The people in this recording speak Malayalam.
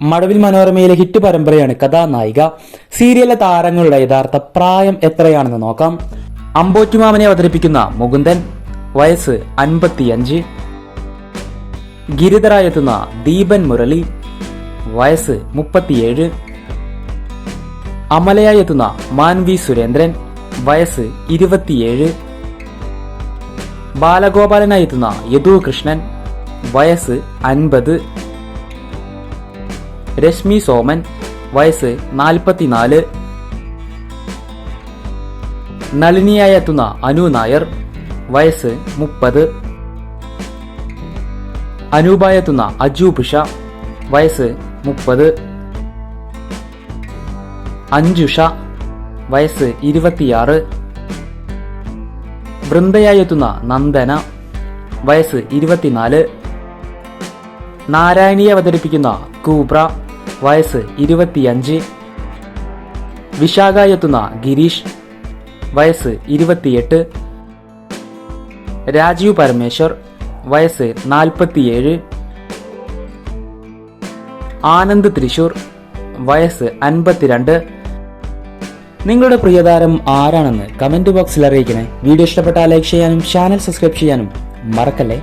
മഴവിൽ മനോരമയിലെ ഹിറ്റ് പരമ്പരയാണ് കഥാനായിക. സീരിയലിലെ താരങ്ങളുടെ യഥാർത്ഥ പ്രായം എത്രയാണെന്ന് നോക്കാം. അമ്പോറ്റുമാമനെ അവതരിപ്പിക്കുന്ന മുകുന്ദൻ വയസ്സ് അൻപത്തിയഞ്ച്. ഗിരിധരായെത്തുന്ന ദീപൻ മുരളി വയസ്സ് മുപ്പത്തിയേഴ്. അമലയായി എത്തുന്ന മാൻവി സുരേന്ദ്രൻ വയസ്സ് ഇരുപത്തിയേഴ്. ബാലഗോപാലനായി എത്തുന്ന യദു കൃഷ്ണൻ വയസ്സ് അൻപത്. രശ്മി സോമൻ വയസ്സ് നാൽപ്പത്തിനാല്. നളിനിയായി എത്തുന്ന അനു നായർ വയസ്സ് മുപ്പത്. അനൂപായി എത്തുന്ന അജു പിഷ വയസ്സ് മുപ്പത്. അഞ്ജുഷ വയസ്സ് ഇരുപത്തിയാറ്. വൃന്ദയായി എത്തുന്ന നന്ദന വയസ്സ് ഇരുപത്തിനാല്. നാരായണിയെ അവതരിപ്പിക്കുന്ന കൂബ്ര വയസ്സ് ഇരുപത്തിയഞ്ച്. വിശാഖ എത്തുന്ന ഗിരീഷ് വയസ്സ് ഇരുപത്തിയെട്ട്. രാജീവ് പരമേശ്വർ വയസ്സ് നാൽപ്പത്തിയേഴ്. ആനന്ദ് തൃശൂർ വയസ്സ് അൻപത്തിരണ്ട്. നിങ്ങളുടെ പ്രിയതാരം ആരാണെന്ന് കമന്റ് ബോക്സിൽ അറിയിക്കണേ. വീഡിയോ ഇഷ്ടപ്പെട്ടാൽ ലൈക്ക് ചെയ്യാനും ചാനൽ സബ്സ്ക്രൈബ് ചെയ്യാനും മറക്കല്ലേ?